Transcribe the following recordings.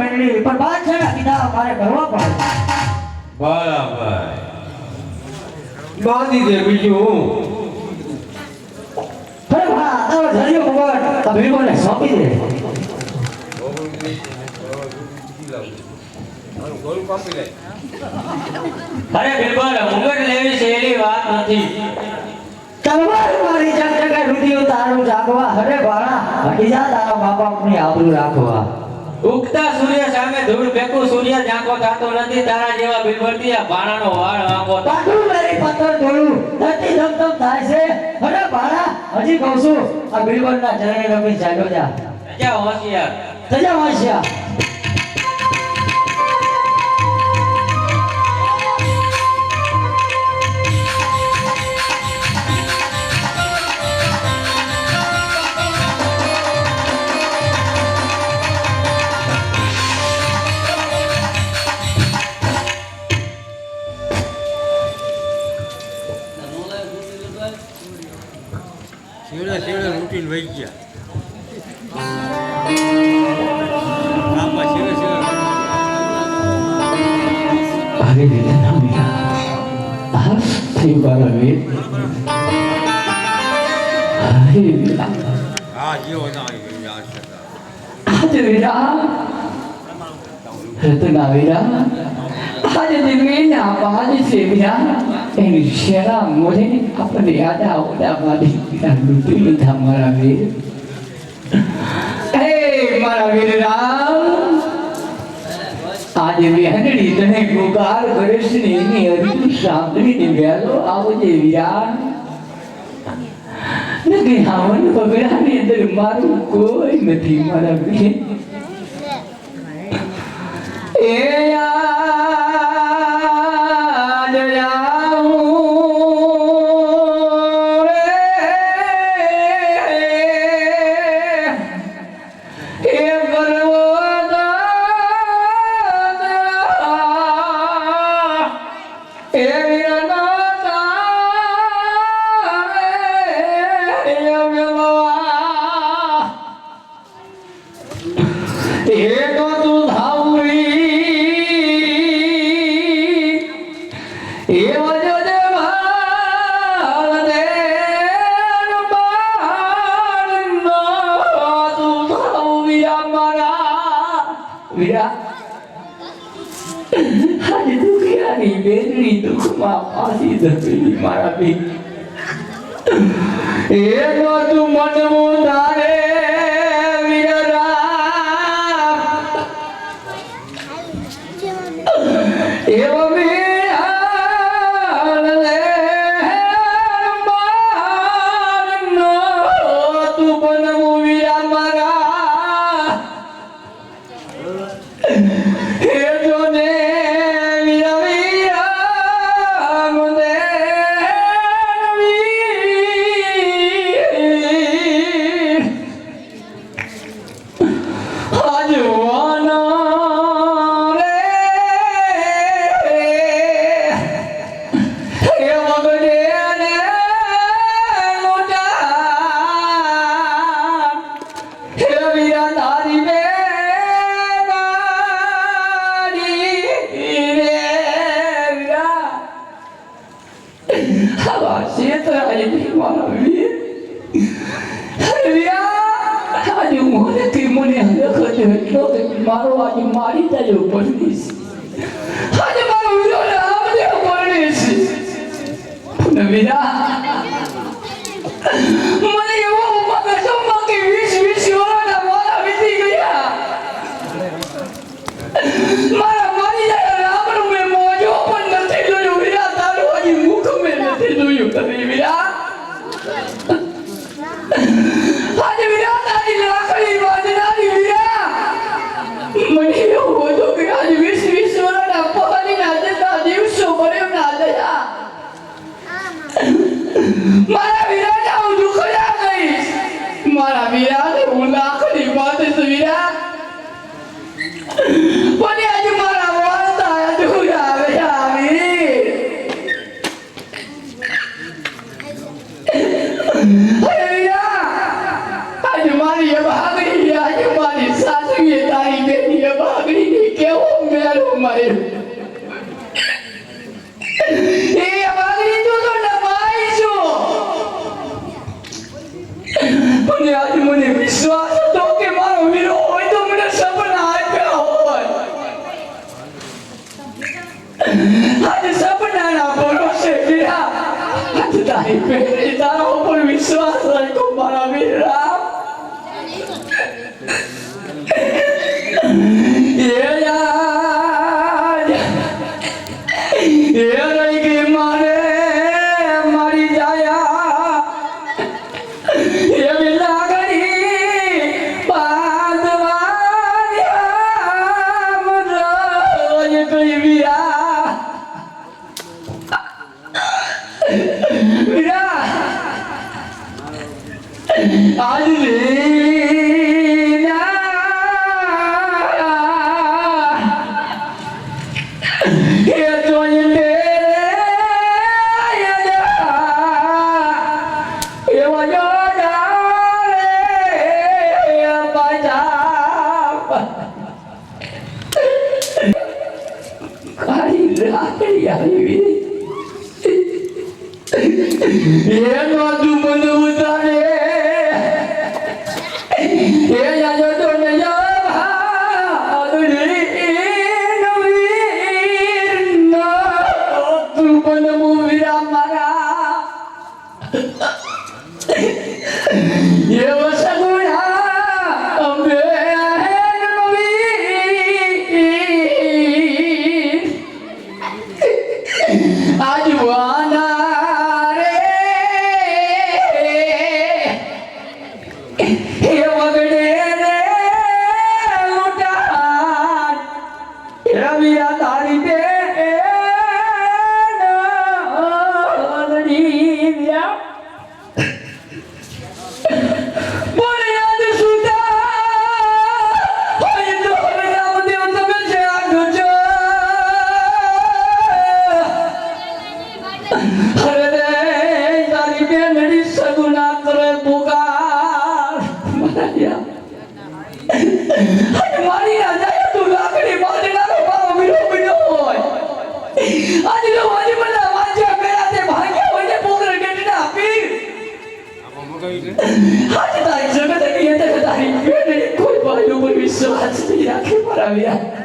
મારી પણ બાદશાહના કીધા મારે કરવા પડે. બરાબર. બાદી દે બીજું હું. આ સોંપી દે. અરે બિલકુલ મુગટ લેવી છે એની વાત નથી. તલવાર મારી જગ તારું જાગવા હરે ભાણા હટી જા તારા મા બાપની આબરૂ રાખવા. ઉગતા સૂર્ય સામે ધૂળ ફેંકું સૂર્ય ઝાંકો થતો નથી તારા જેવા બિલવર્તી આ ભાણાનો વાળ વાંકો થાય. મારી પથ્થર ધોળું. ધરતી ધમધમ થાય છે. અરે ભાણા હજી કહું છું આ બિલવરના ચરણે રમી ચાલ્યો જા. જા હોશિયાર. તજા વાંચ્યા ભાગે દીધા ના મીરા આ થયું મારા વીર હરે વીરા હા જેવો ના આવી ગયો આ શબ્દ. આજે વીરા રતના વીરા આજે દિવ્યના બાજ છે વીરા એની શેરા મોઢે આપણને યાદ આવતા મારી વીરા લૂંટી લીધા મારા વીર હે મારા વીર રામ આજે વિહંગડી તને ગુગાર કરીશ ને એની હરી સાંભળીને વહેલો આવજે વીરા નથી હાવન પગડાની અંદર મારું કોઈ નથી, મારા વીર દુઃખમાં ફાંસી ધરવી મારા એ તો તું મનવું તારે મને મને એટલો કે મારો આજે મારી જાય પરણીશ આજે મારો વીરો રામ દેવ પરણીશ પણ વિરા મને એવો ઉમંગ હતો કે વીસ વીસ વર્ષના મારા વીતી ગયા. મારા মারা એ રહી ગઈ મારે મારી જાયા. એવી લાગણી પાદવાયા મન રોય ગઈ આજ લે Bien. Italia.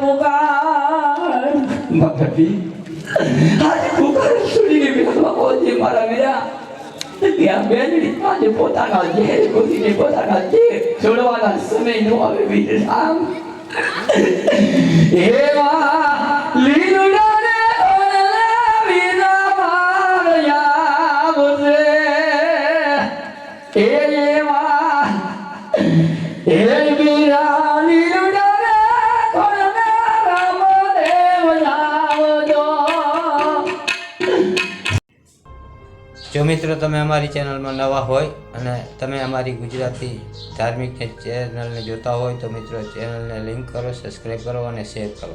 بوگا ત્યાં બેનડી પાસે પોતાના જે ખુશીને પોતાના જે છોડવાના સમય નો આવે વિરામ એવા એ એ જો મિત્રો તમે અમારી ચેનલમાં નવા હોય અને તમે અમારી ગુજરાતી ધાર્મિક ચેનલને જોતા હોય તો મિત્રો ચેનલને લિંક કરો સબસ્ક્રાઈબ કરો અને શેર કરો.